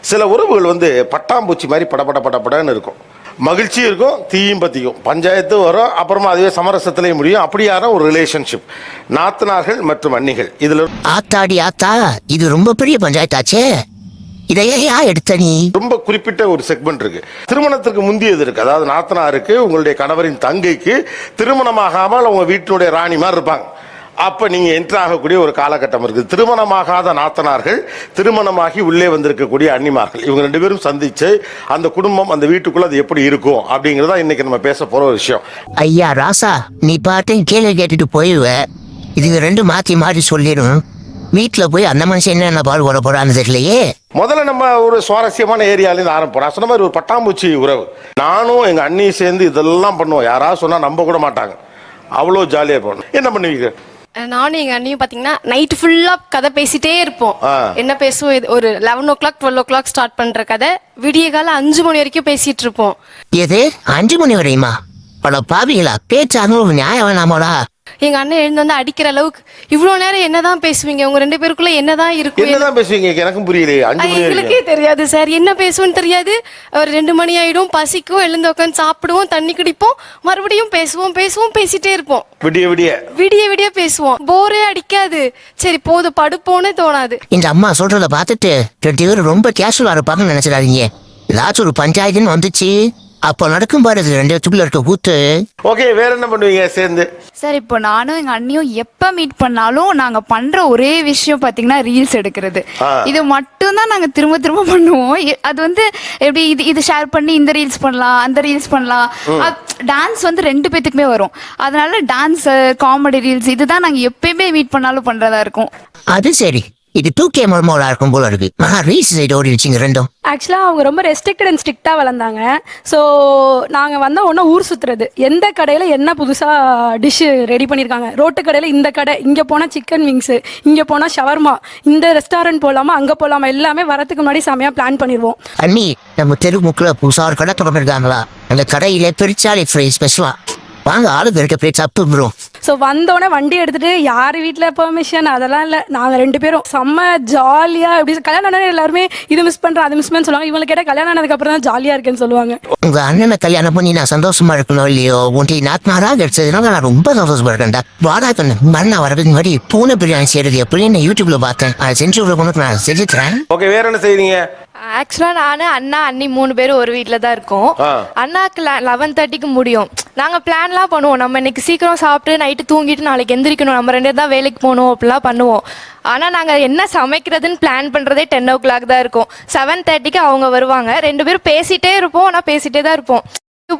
சில உறவுகள் வந்து பட்டாம்பூச்சி மாதிரி படபட படபடன்னு இருக்கும். மகிழ்ச்சி இருக்கும் தீயும் பத்திக்கும். பஞ்சாயத்து வரும் அப்புறமா அதுவே சமரசத்திலேயே முடியும். அப்படியான ஒரு ரிலேஷன்ஷிப் நாத்தனார்கள் மற்றும் அன்னிகள் இதுல ஆத்தாடி ஆத்தா இது ரொம்ப பெரிய பஞ்சாயத்தாச்சே. இதையே எடுத்த நீ? ரொம்ப குறிப்பிட்ட ஒரு செக்மெண்ட் இருக்கு. திருமணத்திற்கு முந்தியது இருக்கு. அதாவது நாத்தனாருக்கு உங்களுடைய கணவரின் தங்கைக்கு திருமணமாகாமல் உங்க வீட்டினுடைய ராணி மாதிரி இருப்பாங்க. அப்ப நீங்க என்ட்ரு ஆகக்கூடிய ஒரு காலகட்டம் இருக்குது. திருமணமாகாத நாத்தனார்கள் திருமணமாகி உள்ளே வந்திருக்கக்கூடிய அன்னிமார்கள். இவங்க ரெண்டு பேரும் சந்திச்சு அந்த குடும்பம் அந்த வீட்டுக்குள்ள அது எப்படி இருக்கும் அப்படிங்கறதா இன்னைக்கு நம்ம பேச போற ஒரு விஷயம். ஐயா ராசா நீ பாட்டையும் கேள்வி கேட்டுட்டு போயிடுவ. இதுங்க ரெண்டு மாத்தி மாத்தி சொல்லிடும் வீட்டுல போய் அந்த மனுஷன் என்னென்ன பால் போட போறான்னு தெரியலையே. முதல்ல நம்ம ஒரு சுவாரஸ்யமான ஏரியாலேருந்து ஆரம்பிப்போம் நான் சொன்ன மாதிரி ஒரு பட்டாம்பூச்சி உறவு. நானும் எங்க அண்ணியும் சேர்ந்து இதெல்லாம் பண்ணுவோம். யாராவது சொன்னா நம்ப கூட மாட்டாங்க. அவ்வளோ ஜாலியாக இருப்போம் என்ன பண்ணுவீங்க? நானும் எங்க அண்ணியும் பாத்தீங்கன்னா நைட் ஃபுல்லா கதை பேசிட்டே இருப்போம். என்ன பேசுவோம்? இது ஒரு eleven o'clock twelve o'clock start பண்ற கதை. விடிய காலம் அஞ்சு மணி வரைக்கும் பேசிட்டு இருப்போம். எது? அஞ்சு மணி வரையுமா? பல பாவிகளா பேச்சாலும் ஒரு நியாயம் வேணாமோடா? எங்க அண்ணன் எழுந்து வந்து அடிக்கிற அளவுக்கு இவ்வளவு நேரம் என்னதான் பேசுவீங்க? உங்க ரெண்டு பேருக்குள்ள என்னதான் இருக்கும்? என்னதான் பேசுவீங்க? எனக்கும் புரியலையே. அஞ்சு அது மணி எங்களுக்கே வரைக்கும் தெரியாது சார். என்ன பேசுவோம்னு தெரியாது. ஒரு ரெண்டு மணி ஆயிடும். பசிக்கும். எழுந்து உட்காந்து சாப்பிடுவோம். தண்ணி குடிப்போம். மறுபடியும் பேசுவோம். பேசுவோம். பேசிட்டே இருப்போம். விடிய விடிய. விடிய விடிய பேசுவோம். போரே அடிக்காது. சரி போதும் படுப்போன்னு தோணாது. இந்த அம்மா சொல்றத பார்த்துட்டு ரெண்டு பேரும் ரொம்ப கேஷுவலா இருப்பாங்கன்னு நினைச்சிடாதீங்க. ஏதாச்சும் ஒரு பஞ்சாயத்துன்னு வந்துச்சு. அப்போ நடக்கும் பாரு இது ரெண்டு பேத்துக்குள்ள இருக்க கூத்து. ஓகே வேற என்ன பண்ணுவீங்க? சேர்ந்து. சார் இப்போ நானும் எங்க அண்ணியும் எப்ப மீட் பண்ணாலும் நாங்க பண்ற ஒரே விஷயம் பாத்தீங்கன்னா ரீல்ஸ் எடுக்கிறது. இது மட்டும் தான் நாங்க திரும்ப திரும்ப பண்ணுவோம். இ- அது வந்து எப்படி இது இது ஷேர் பண்ணி இந்த ரீல்ஸ் பண்ணலாம் அந்த ரீல்ஸ் பண்ணலாம். டான்ஸ் வந்து ரெண்டு பேத்துக்குமே வரும். அதனால டான்ஸ் காமெடி ரீல்ஸ் இதுதான் நாங்க எப்பயுமே மீட் பண்ணாலும் பண்றதா இருக்கும். அது சரி. இது டூ கே மர்மோலா இருக்கும் போல இருக்கு. மகா ரீஸ் சைடு ஓடிடுச்சிங்க ரெண்டும். ஆக்சுவலாக அவங்க ரொம்ப ரெஸ்ட்ரிக்டட் அண்ட் ஸ்ட்ரிக்டாக வளர்ந்தாங்க. ஸோ நாங்கள் வந்த உடனே ஊர் சுற்றுறது எந்த கடையில் என்ன புதுசாக டிஷ்ஷு ரெடி பண்ணியிருக்காங்க ரோட்டு கடையில் இந்த கடை இங்கே போனால் சிக்கன் விங்ஸு இங்கே போனால் ஷவர்மா இந்த ரெஸ்டாரண்ட் போகலாமா அங்கே போகலாமா எல்லாமே வரதுக்கு முன்னாடி செமையாக பிளான் பண்ணிடுவோம் அண்ணி நம்ம தெரு முக்கில் புதுசா ஒரு கடை திறந்துருக்காங்களா? அந்த கடையில பெருச்சாலி ஃப்ரை ஸ்பெஷலா வாங்க ஆளு பேருக்கு போய் சாப்பிட்டு ஸோ வந்தோடனே வண்டி எடுத்துகிட்டு யார் வீட்டில் பெர்மிஷன் அதெல்லாம் இல்லை. நாங்கள் ரெண்டு பேரும் செம்ம ஜாலியாக இப்படி கல்யாணம் ஆனா எல்லாருமே இது மிஸ் பண்ணுறேன் அது மிஸ் பண்ணு சொல்லுவாங்க. இவங்களை கேட்டால் கல்யாணம் ஆனதுக்கப்புறம் தான் ஜாலியாக இருக்குன்னு சொல்லுவாங்க. உங்க அண்ணனை கல்யாணம் பண்ணி நான் சந்தோஷமா இருக்கணும் இல்லையோ? உன்டி நாத்மாரா கிடைச்சதுனால நான் ரொம்ப சந்தோஷமா இருக்கேன்டா. வாடா கண்ணு மறுநாள் வரதுக்கு முன்னாடி பூனை பிரியாணி செய்யறது எப்படின்னு நான் யூடியூப்ல பார்த்தேன். அதை செஞ்சு உனக்கு நான் செஞ்சு தரேன் ஓகே வேற என்ன செய்றீங்க ஆக்சுவலா நானு அண்ணா அண்ணி மூணு பேரும் ஒரு வீட்ல தான் இருக்கோம். அண்ணாக்கு லெவன் தேர்ட்டிக்கு முடியும். நாங்க பிளான்லாம் பண்ணுவோம். நம்ம இன்னைக்கு சீக்கிரம் சாப்பிட்டு நைட்டு தூங்கிட்டு நாளைக்கு எந்திரிக்கணும். நம்ம ரெண்டு பேரும் தான் வேலைக்கு போகணும் அப்படிலாம் பண்ணுவோம். ஆனா நாங்க என்ன சமைக்கிறதுன்னு பிளான் பண்றதே டென் ஓ கிளாக் தான் இருக்கும். செவன் தேர்ட்டிக்கு அவங்க வருவாங்க. ரெண்டு பேரும் பேசிட்டே இருப்போம். ஆனா பேசிட்டே தான் இருப்போம்.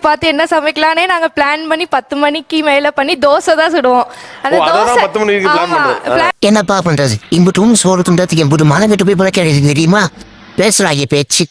பார்த்து என்ன சமைக்கலானே நாங்க பிளான் பண்ணி பத்து மணிக்கு மேல பண்ணி தோசை தான் சுடுவோம். அந்த தோசை என்னப்பா பண்றது? இம்புட்டும் சோறு துண்டத்துக்கு எம்புட்டு மன கட்டு போய் பிழைக்க தெரியுமா? பேசுறாங்க பேச்சு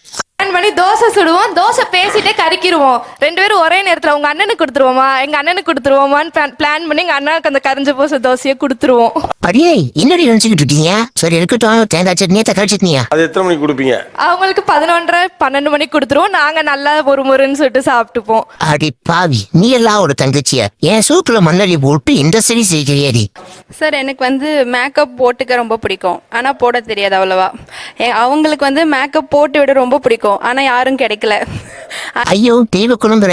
பிளான் பண்ணி தோசை சுடுவோம். தோசை பேசிட்டே கறிக்கிருவோம். ரெண்டு பேரும் ஒரே நேரத்துல உங்க அண்ணனுக்கு கொடுத்துருவோமா? எங்க அண்ணனுக்கு கொடுத்துருவோமான்னு பிளான் பண்ணி எங்க அண்ணனுக்கு அந்த கரிஞ்ச பூச தோசையை கொடுத்துருவோம். அடியே என்னடி நினைச்சுக்கிட்டு இருக்கீங்க? சரி இருக்கட்டும். தேங்காய் சட்னியா தக்காளி சட்னியா? அது எத்தனை மணிக்கு கொடுப்பீங்க? அவங்களுக்கு பதினொன்றரை பன்னெண்டு மணிக்கு கொடுத்துருவோம். நாங்க நல்லா ஒரு முறைன்னு சொல்லிட்டு சாப்பிட்டுப்போம். அடி பாவி நீ எல்லாம் ஒரு தங்கச்சியா? என் சூக்குல மண்ணடி போட்டு இந்த சரி செய்கிறியடி. சார் எனக்கு வந்து மேக்கப் போட்டுக்க ரொம்ப பிடிக்கும். ஆனால் போட தெரியாது அவ்வளவா. எ- அவங்களுக்கு வந்து மேக்கப் போட்டு விட ரொம்ப பிடிக்கும். ஆனால் யாரும் கிடைக்கல. ஐயோ தெய்வ குழந்தை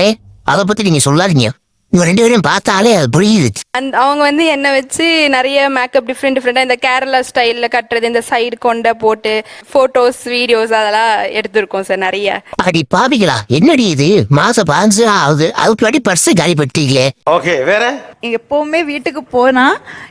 அதை பத்தி நீங்க சொல்லாதீங்க. இவங்க ரெண்டு பேரையும் பார்த்தாலே அது புரியுது. அந்த அவங்க வந்து என்னை வச்சு நிறைய மேக்கப் டிஃப்ரெண்ட் டிஃப்ரெண்டாக இந்த கேரளா ஸ்டைலில் கட்டுறது இந்த சைடு கொண்ட போட்டு ஃபோட்டோஸ் வீடியோஸ் அதெல்லாம் எடுத்திருக்கோம் சார் நிறைய. அடி பாவிகளா என்னடி இது? மாசம் பாஞ்சு ஆகுது அதுக்கு அடி பர்ஸ் காலி படுத்தீங்களே ஓகே வேற எப்போவுமே வீட்டுக்கு போனா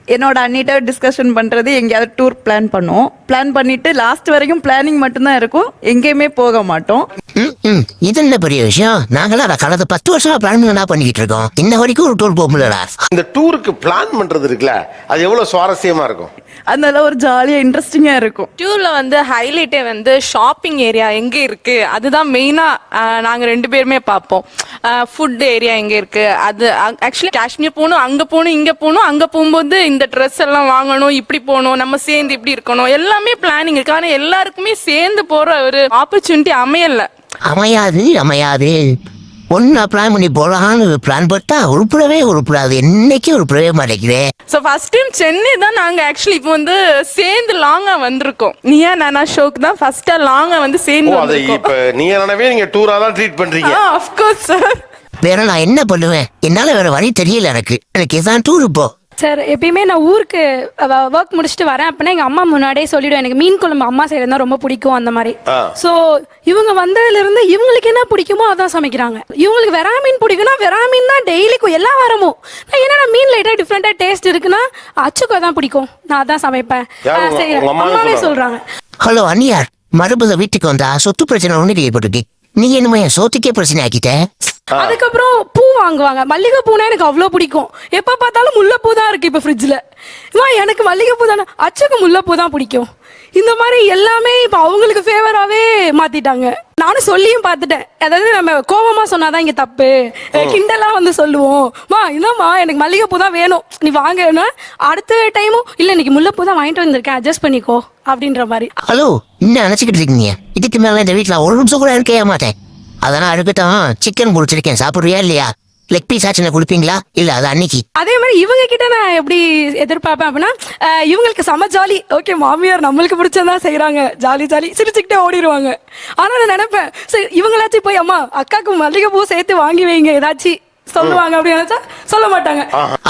என்னோட அண்ணிட்ட டிஸ்கஷன் பண்றது எங்கேயாவது டூர் பிளான் பண்ணுவோம். பிளான் பண்ணிட்டு லாஸ்ட் வரைக்கும் பிளானிங் மட்டும்தான் இருக்கும் எங்கேயுமே போக மாட்டோம். ம், ம், இது என்ன பெரிய விஷயம்? நாங்களாம் அதை கடந்த பத்து வருஷமா பிளான் பண்ணிக்கிட்டு இருக்கோம். இன்ன வரைக்கும் ஒரு டூர் போக முடியலடா இந்த டூருக்கு பிளான் பண்றது இருக்குல்ல அது எவ்வளவு சுவாரஸ்யமா இருக்கும்? அதனால ஒரு ஜாலியா இன்ட்ரெஸ்டிங்கா இருக்கும். டூர்ல வந்து ஹைலைட்டே வந்து ஷாப்பிங் ஏரியா எங்க இருக்கு? அதுதான் மெயினா நாங்க ரெண்டு பேருமே பார்ப்போம். ஃபுட் ஏரியா எங்க இருக்கு? அது ஆக்சுவலி காஷ்மீர் போகணும் அங்க போகணும் இங்க போகணும் அங்க போகும்போது இந்த ட்ரெஸ் எல்லாம் வாங்கணும் இப்படி போகணும் நம்ம சேர்ந்து இப்படி இருக்கணும் எல்லாமே பிளானிங் இருக்கு. ஆனா எல்லாருக்குமே சேர்ந்து போற ஒரு ஆப்பர்ச்சுனிட்டி அமையல. அமையாது அமையாது. ஒன்னா பிளான் பண்ணி போலான்னு பிளான் போட்டா உருப்படவே உருப்படாது. என்னைக்கு உருப்படவே மாட்டேங்குதே. ஸோ ஃபர்ஸ்ட் டைம் சென்னை தான் நாங்க ஆக்சுவலி இப்போ வந்து சேர்ந்து லாங்கா வந்திருக்கோம். நியா நானா ஷோக்கு தான் ஃபர்ஸ்டா லாங்கா வந்து ஓ சேர்ந்து அதை வந்திருக்கோம். இப்ப நீங்க நினைவே நீங்க டூரா தான் ட்ரீட் பண்றீங்க. அஃப்கோர்ஸ் சார் வேற நான் என்ன பண்ணுவேன்? என்னால வேற வழி தெரியல எனக்கு. எனக்கு இதான் டூர் இப்போ சார் எப்பயுமே நான் ஊருக்கு ஒர்க் முடிச்சுட்டு வரேன் அப்படின்னா எங்கள் அம்மா முன்னாடியே சொல்லிவிடுவேன் எனக்கு மீன் குழம்பு அம்மா செய்கிறது தான் ரொம்ப பிடிக்கும் அந்த மாதிரி. ஸோ இவங்க வந்ததுலேருந்து இவங்களுக்கு என்ன பிடிக்குமோ அதான் சமைக்கிறாங்க. இவங்களுக்கு வெறா மீன் பிடிக்கும்னா வெறா மீன் தான் டெய்லிக்கும் எல்லா வாரமும். நான் என்னடா மீன் லைட்டாக டிஃப்ரெண்ட்டாக டேஸ்ட் இருக்குன்னா அச்சுக்கோ தான் பிடிக்கும். நான் அதான் சமைப்பேன். அம்மாவே சொல்றாங்க? சொல்கிறாங்க ஹலோ அண்ணியார். மறுபடியும் வீட்டுக்கு வந்தா சொத்து பிரச்சனை ஒண்ணு ஏற்பட்டுட்டு நீ என்னமோ என் சொத்துக்கே பிரச்சனை ஆக்கிட்ட? அதுக்கப்புறம் பூ வாங்குவாங்க. மல்லிகை பூனா எனக்கு அவ்வளோ பிடிக்கும். எப்போ பார்த்தாலும் முல்லைப்பூ தான் இருக்கு இப்போ ஃப்ரிட்ஜில் வா எனக்கு மல்லிகைப்பூ தானே அச்சுக்கு முல்லைப்பூ தான் பிடிக்கும். இந்த மாதிரி எல்லாமே இப்போ அவங்களுக்கு ஃபேவராகவே மாத்திட்டாங்க. நானும் சொல்லியும் பார்த்துட்டேன். அதாவது நம்ம கோபமா சொன்னாதான் இங்க தப்பு. கிண்டலா வந்து சொல்லுவோம். மா என்னம்மா எனக்கு மல்லிகைப்பூ தான் வேணும். நீ வாங்கன்னா அடுத்த டைமும் இல்ல இன்னைக்கு முல்லைப்பூ தான் வாங்கிட்டு வந்திருக்கேன். அட்ஜஸ்ட் பண்ணிக்கோ. அப்படின்ற மாதிரி. ஹலோ என்ன நினைச்சுக்கிட்டு இருக்கீங்க? இதுக்கு மேல இந்த வீட்டுல ஒரு நிமிஷம் கூட இருக்கவே மாட்டேன். அதெல்லாம் இருக்கட்டும் சிக்கன் முடிச்சிருக்கேன் சாப்பிடுறியா இல்லையா? லெக் பீஸ் ஆச்சுன்னு கொடுப்பீங்களா? இல்ல அது அன்னைக்கு. அதே மாதிரி இவங்க கிட்ட நான் எப்படி எதிர்பார்ப்பேன் அப்படின்னா இவங்களுக்கு செம ஜாலி. ஓகே மாமியார் நம்மளுக்கு பிடிச்சதா செய்றாங்க. Jolly jolly. சிரிச்சுக்கிட்டே ஓடிடுவாங்க. ஆனா நான் நினைப்பேன் சரி இவங்களாச்சும் போய் அம்மா அக்காவுக்கு மல்லிகை பூ சேர்த்து வாங்கி வைங்க ஏதாச்சும் சொல்லுவாங்க அப்படின்னு நினைச்சா சொல்ல மாட்டாங்க.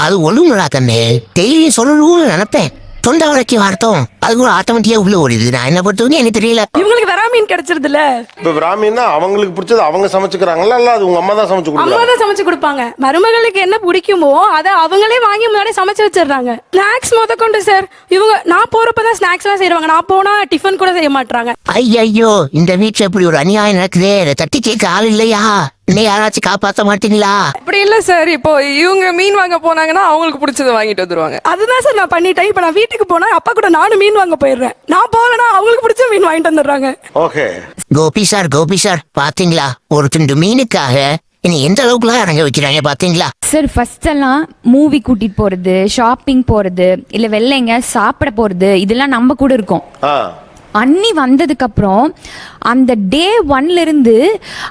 அது ஒழுங்குடா கண்ணு. டெய்லி சொல்லணும்னு நினைப்பேன். தொண்டை வரைக்கும் வார்த்தோம் அது கூட ஆட்டோமேட்டிக்கா உள்ள ஓடிடுது. நான் என்ன பொறுத்தவரைக்கும் எனக்கு தெரியல. இவங்களுக்கு வெறா மீன் கிடைச்சிருது இல்ல இப்ப பிராமின்னா அவங்களுக்கு பிடிச்சது அவங்க சமைச்சுக்கிறாங்களா இல்ல அது உங்க அம்மா தான் சமைச்சு அம்மா கொடுக்குறாங்க தான் சமைச்சு கொடுப்பாங்க. மருமகளுக்கு என்ன பிடிக்குமோ அதை அவங்களே வாங்கி முன்னாடி சமைச்சு வச்சிடுறாங்க. ஸ்நாக்ஸ் முத கொண்டு சார் இவங்க நான் போறப்பதான் ஸ்நாக்ஸ் எல்லாம் செய்வாங்க. நான் போனா டிஃபன் கூட செய்ய மாட்டாங்க ஐயையோ இந்த வீட்டுல இப்படி ஒரு அநியாயம் நடக்குதே. இதை தட்டி கேட்க ஆள் இல்லையா? இன்னை யாராச்சும் காப்பாத்த மாட்டீங்களா? அப்படி இல்ல சார். இப்போ இவங்க மீன் வாங்க போனாங்கன்னா அவங்களுக்கு பிடிச்சத வாங்கிட்டு வந்துருவாங்க. அதுதான் சார் நான் பண்ணிட்டேன். இப்ப நான் வீட்டுக்கு போனா அப்பா கூட நானும் மீன் வாங்க போயிடுறேன். நான் போகலன்னா அவங்களுக்கு பிடிச்ச மீன் வாங்கிட்டு வந்துடுறாங்க. Okay. Gopi sir Gopi sir பாத்தீங்களா? ஒரு துண்டு மீனுக்காக இனி எந்த அளவுக்குலாம் இறங்க வைக்கிறாங்க பாத்தீங்களா? சார் ஃபர்ஸ்ட் எல்லாம் மூவி கூட்டிட்டு போறது ஷாப்பிங் போறது இல்ல வெளில எங்க சாப்பிட போறது இதெல்லாம் நம்ம கூட இருக்கும். ஆ. அண்ணி வந்ததுக்கப்புறம் அந்த டே ஒன்லேருந்து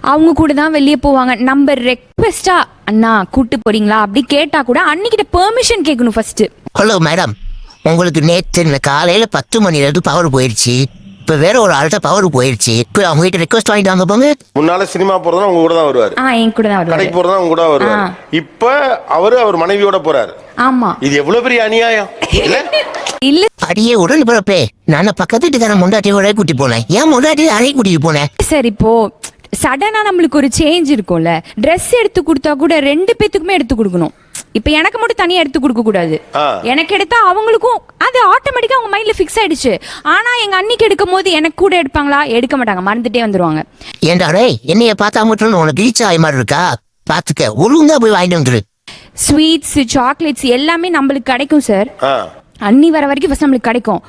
அவங்க கூட தான் வெளியே போவாங்க. நம்ம ரெக்வெஸ்டா அண்ணா கூட்டு போறீங்களா? அப்படி கேட்டா கூட அன்னிக்கிட்ட பெர்மிஷன் கேட்கணும் ஃபர்ஸ்ட் ஹலோ மேடம் உங்களுக்கு நேற்று காலையில் பத்து மணிலேருந்து பவர் போயிடுச்சு இப்ப வேற ஒரு ஆள்கிட்ட பவர் போயிருச்சு. இப்ப அவங்க கிட்ட ரெக்வஸ்ட் வாங்கிட்டு வாங்க போங்க. முன்னால சினிமா போறதா உங்க கூட தான் வருவாரு. ஆ என் கூட தான் வருவாரு. கடைக்கு போறதா உங்க கூட வருவாரு. ஆ. இப்ப அவரு அவர் மனைவியோட போறாரு. ஆமா. இது எவ்வளவு பெரிய அநியாயம்? இல்ல? இல்ல. அடியே உடல் பிறப்பே. நான் பக்கத்து வீட்டுக்காரன் முண்டாட்டியோட கூட்டி போனேன். ஏன் முண்டாட்டி அறை கூட்டிட்டு போனேன். சார் இப்போ சடனா நம்மளுக்கு ஒரு சேஞ்ச் இருக்கும்ல. Dress எடுத்து கொடுத்தா கூட ரெண்டு பேத்துக்குமே எடுத்து கொடுக்கணும். இப்போ எனக்கு மட்டும் தனியா எடுத்து கொடுக்க கூடாது. எனக்கு எடுத்தா அவங்களுக்கும் அது ஆட்டோமேட்டிக்கா அவங்க மைண்ட்ல ஃபிக்ஸ் ஆயிடுச்சு. ஆனா எங்க அன்னிக்கு எடுக்கும் போது எனக்கு கூட எடுப்பாங்களா? எடுக்க மாட்டாங்க. மறந்துட்டே வந்துருவாங்க. ஏண்டா டேய் என்னைய பார்த்தா மட்டும் உனக்கு ரீச் ஆகி மாதிரி இருக்கா? பாத்துக்க ஒழுங்கா போய் வாங்கிட்டு வந்துரு. ஸ்வீட்ஸ் சாக்லேட்ஸ் எல்லாமே நம்மளுக்கு கிடைக்கும் சார் அண்ணி வர வரைக்கும் ஃபர்ஸ்ட் நம்மளுக்கு கிடைக்கும்.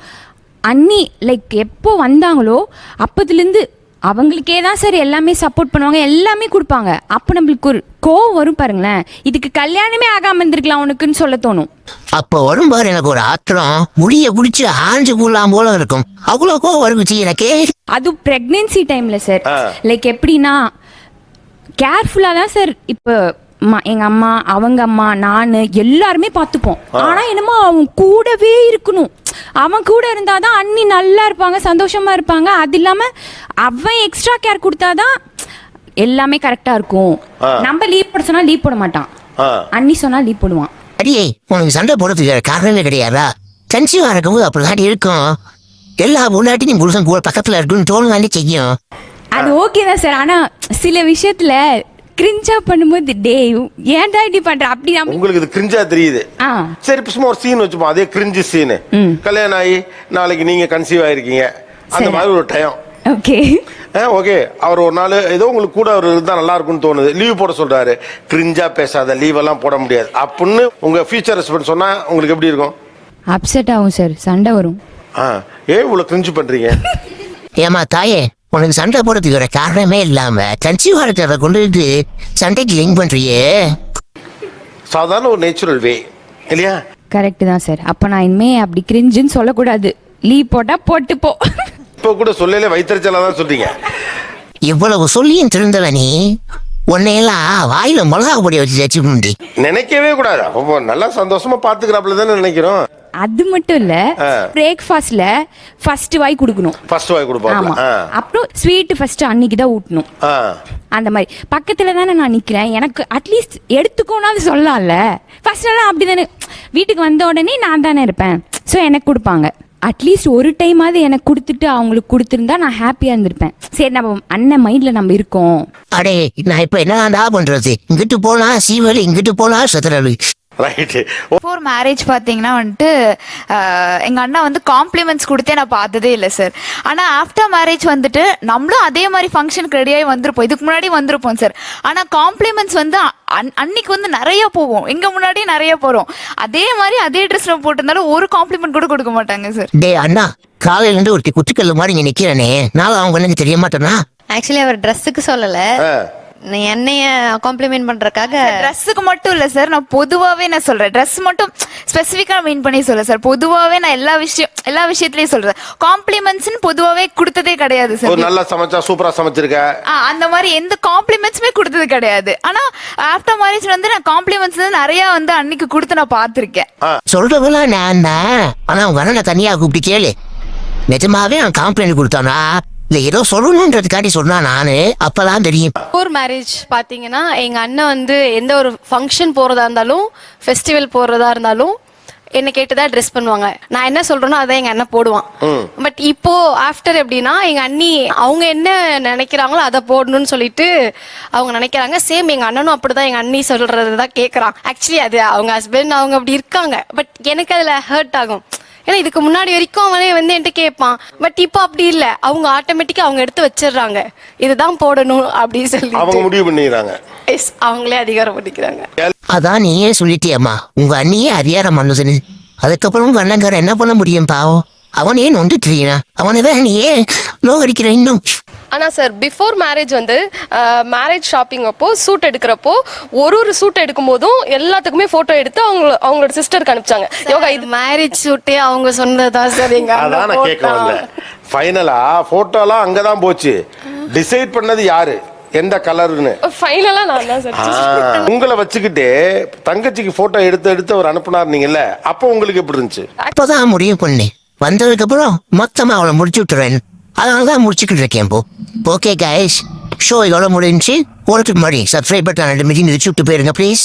அண்ணி லைக் எப்போ வந்தாங்களோ அப்பத்துலேருந்து அவங்களுக்கே தான் சார் எல்லாமே சப்போர்ட் பண்ணுவாங்க எல்லாமே கொடுப்பாங்க. அப்போ நம்மளுக்கு ஒரு கோவம் வரும் பாருங்களேன். இதுக்கு கல்யாணமே ஆகாம இருந்திருக்கலாம் உனக்குன்னு சொல்ல தோணும். அப்ப வரும் பாரு எனக்கு ஒரு ஆத்திரம். முடிய குடிச்சு ஆஞ்சு கூடலாம் போல இருக்கும். அவ்வளவு கோவம் வருச்சு எனக்கே. அது பிரெக்னன்சி டைம்ல சார். லைக் எப்படின்னா கேர்ஃபுல்லா தான் சார். இப்போ ம- எங்க அம்மா அவங்க அம்மா நானு எல்லாருமே பார்த்துப்போம். ஆனா என்னமோ அவன் கூடவே இருக்கணும். அவன் கூட இருந்தாதான் அண்ணி நல்லா இருப்பாங்க சந்தோஷமா இருப்பாங்க. அது இல்லாம அவன் எக்ஸ்ட்ரா கேர் கொடுத்தாதான் எல்லாமே கரெக்டா இருக்கும். நம்ம லீவ் போட சொன்னா லீவ் போட மாட்டான். அண்ணி சொன்னா லீவ் போடுவான். அடியே உனக்கு சண்டை போடுறதுக்கு காரணமே கிடையாதா? கன்சீவா இருக்கும்போது அப்படிதான் இருக்கும். எல்லா முன்னாடி நீ புருஷன் கூட பக்கத்துல இருக்குன்னு தோணுதாண்டி செய்யும். அது ஓகே தான் சார் ஆனா சில விஷயத்துல கிரிஞ்சா பண்ணும்போது டே ஏன்டா இப்படி பண்ற? அப்படி நம்ம உங்களுக்கு இது கிரிஞ்சா தெரியுது. சரி இப்ப சும்மா ஒரு சீன் வச்சுப்போம். அதே கிரிஞ்சு சீனு கல்யாணம் ஆகி நாளைக்கு நீங்க கன்சீவ் ஆயிருக்கீங்க. அந்த. மாதிரி ஒரு டைம் ஓகே. ஓகே. அவர் ஒரு நாள் ஏதோ உங்களுக்கு கூட அவர் இருந்தா நல்லா இருக்கும்னு தோணுது. லீவ் போட சொல்றாரு. கிரிஞ்சா பேசாத லீவ் எல்லாம் போட முடியாது. அப்படின்னு உங்க ஃபியூச்சர் ஹஸ்பண்ட் சொன்னா உங்களுக்கு எப்படி இருக்கும்? அப்செட் ஆகும் சார் சண்டை வரும். ஆ. ஏன் இவ்வளவு கிரிஞ்சு பண்றீங்க? ஏமா தாயே உனக்கு சண்டை போடுறதுக்கு வேற காரணமே இல்லாம கன்சீவா இருக்கிறத கொண்டு வந்து சண்டைக்கு லிங்க் பண்றியே? சாதாரண ஒரு நேச்சுரல் வே இல்லையா? கரெக்ட் தான் சார் அப்ப நான் இனிமே அப்படி கிரிஞ்சுன்னு சொல்லக்கூடாது. லீவ் போட்டா போட்டு போ இப்போ கூட சொல்லல வைத்தறிச்சலா தான் சொல்றீங்க. இவ்வளவு சொல்லியும் திருந்தவ நீ உன்னையெல்லாம் வாயில மிளகா பொடியை வச்சு முண்டி நினைக்கவே கூடாது. அப்போ நல்லா சந்தோஷமா பாத்துக்கிறாப்புல தானே நினைக்கிறோம். அது மட்டும் இல்ல. பிரேக்ஃபாஸ்ட்ல ஃபர்ஸ்ட் வாய் கொடுக்கணும். ஃபர்ஸ்ட் வாய் கொடுப்பாங்க. அப்புறம் ஸ்வீட் ஃபர்ஸ்ட் அன்னைக்கு தான் ஊட்டணும் அந்த மாதிரி. பக்கத்துல தானே நான் நிக்கிறேன். எனக்கு அட்லீஸ்ட் எடுத்துக்கோனாவது சொல்லலாம்ல. ஃபர்ஸ்ட் எல்லாம் அப்படிதானே. வீட்டுக்கு வந்த உடனே நான் தானே இருப்பேன். ஸோ எனக்கு கொடுப்பாங்க. அட்லீஸ்ட் ஒரு டைமாவது எனக்கு கொடுத்துட்டு அவங்களுக்கு கொடுத்துருந்தா நான் ஹாப்பியா இருந்திருப்பேன். சரி நம்ம அண்ணன் மைண்ட்ல நம்ம இருக்கோம். அடே நான் இப்ப என்னடா பண்றது? இங்கிட்டு போனா சீவலி இங்கிட்டு போனா சதுரலி. ரைட்டு பிஃபோர் மேரேஜ் பார்த்தீங்கன்னா வந்துட்டு ஆஹ், எங்க அண்ணா வந்து காம்ப்ளிமெண்ட்ஸ் கொடுத்தே நான் பார்த்ததே இல்லை சார் ஆனா ஆஃப்டர் மேரேஜ் வந்துட்டு நம்மளும் அதே மாதிரி ஃபங்க்ஷனுக்கு ரெடியாகி வந்திருப்போம். இதுக்கு முன்னாடி வந்திருப்போம் சார் ஆனா காம்ப்ளிமெண்ட்ஸ் வந்து அன்- அன்னைக்கு வந்து நிறைய போவோம். எங்க முன்னாடியே நிறைய போறோம். அதே மாதிரி அதே ட்ரெஸ்ல போட்டிருந்தாலும் ஒரு காம்ப்ளிமெண்ட் கூட கொடுக்க மாட்டாங்க சார் டே அண்ணா காலையில இருந்து ஒருத்தி குத்துக்கல்லு மாதிரி இங்க நிக்கிறனே. நான் அவங்க எனக்கு தெரிய மாட்டேனா? ஆக்சுவலி அவர் ட்ரெஸ்ஸுக்கு சொல்லல. நீ என்னைய காம்ப்ளிமெண்ட் பண்றதுக்காக ட்ரெஸ்ஸுக்கு மட்டும் இல்லை சார் நான் பொதுவாகவே நான் சொல்கிறேன் ட்ரெஸ் மட்டும் ஸ்பெசிஃபிக்காக மீன் பண்ணி சொல்ல சார் பொதுவாகவே நான் எல்லா விஷயம் எல்லா விஷயத்துலையும் சொல்கிறேன் காம்ப்ளிமெண்ட்ஸ்னு பொதுவாகவே கொடுத்ததே கிடையாது ஒரு சார் நல்லா சமைச்சா சூப்பரா சமைச்சிருக்க? அந்த மாதிரி எந்த காம்ப்ளிமெண்ட்ஸுமே கொடுத்தது கிடையாது. ஆனா ஆஃப்டர் மேரேஜ் வந்து நான் காம்ப்ளிமெண்ட்ஸ் வந்து நிறைய வந்து அன்னைக்கு கொடுத்து நான் பார்த்துருக்கேன். சொல்றதெல்லாம் நான் தான். ஆனா அவங்க அண்ணனை தனியா கூப்பிட்டு கேளு. நிஜமாவே அவன் காம்ப்ளைண்ட் கொடுத்தானா? ஏதோ சொல்லணுன்றதுக்காண்டி சொன்னா நானு அப்பதான் தெரியும். பிஃபோர் மேரேஜ் பார்த்தீங்கன்னா எங்கள் அண்ணன் வந்து எந்த ஒரு ஃபங்க்ஷன் போகிறதா இருந்தாலும் ஃபெஸ்டிவல் போகிறதா இருந்தாலும் என்னை கேட்டு தான் ட்ரெஸ் பண்ணுவாங்க. நான் என்ன சொல்றேனோ அதான் எங்கள் அண்ணன் போடுவான். பட் இப்போ ஆஃப்டர் எப்படின்னா எங்கள் அண்ணி அவங்க என்ன நினைக்கிறாங்களோ அதை போடணும்னு சொல்லிட்டு அவங்க நினைக்கிறாங்க. சேம் எங்கள் அண்ணனும் அப்படிதான் எங்கள் அண்ணி சொல்றது தான் கேட்குறான் ஆக்சுவலி அது அவங்க ஹஸ்பண்ட் அவங்க அப்படி இருக்காங்க. பட் எனக்கு அதில் ஹர்ட் ஆகும். ஏன்னா இதுக்கு முன்னாடி வரைக்கும் அவனே வந்து என்கிட்ட கேட்பான் பட் இப்போ அப்படி இல்லை. அவங்க ஆட்டோமேட்டிக்கா அவங்க எடுத்து வச்சிடுறாங்க. இதுதான் போடணும் அப்படின்னு அவங்க சொல்லி முடிவு பண்ணிக்கிறாங்க. அவங்களே அதிகாரம் பண்ணிக்கிறாங்க. அதான் நீயே சொல்லிட்டியம்மா. உங்க அண்ணியே அதிகாரம் பண்ணுதுன்னு. அதுக்கப்புறம் உங்க அண்ணங்கார என்ன பண்ண முடியும் பாவம்? அவனே நொந்துட்டுறீனா அவனை தான் நீயே நோகடிக்கிற இன்னும். ஆனா சார் பிஃபோர் மேரேஜ் வந்து மேரேஜ் ஷாப்பிங் அப்போ சூட் எடுக்கிறப்போ ஒரு ஒரு சூட் எடுக்கும் போதும் எல்லாத்துக்குமே போட்டோ எடுத்து அவங்க அவங்களோட சிஸ்டருக்கு அனுப்பிச்சாங்க. யோகா இது மேரேஜ் ஷூட்டே அவங்க சொன்னதுதான் சார் எங்க அதான் நான் கேட்க ஃபைனலா போட்டோலாம் அங்கதான் போச்சு. டிசைட் பண்ணது யாரு? எந்த கலர்னு ஃபைனலா நான் தான் சார் உங்களை வச்சுக்கிட்டு தங்கச்சிக்கு போட்டோ எடுத்து எடுத்து அவர் அனுப்புனார் நீங்கல்ல அப்போ உங்களுக்கு எப்படி இருந்துச்சு? அப்பதான் முடிவு பண்ணேன் வந்ததுக்கு அப்புறம் மொத்தமா அவளை முடிச்சு விட்டுறேன். அதனால தான் முடிச்சுக்கிட்டு இருக்கேன் போ. ஓகே கைஸ் ஷோ இதோட முடிஞ்சு. ஒருத்துக்கு முன்னாடி சப்ஸ்கிரைப் பட்டன் ரெண்டு மிதி வச்சு விட்டு போயிருங்க ப்ளீஸ்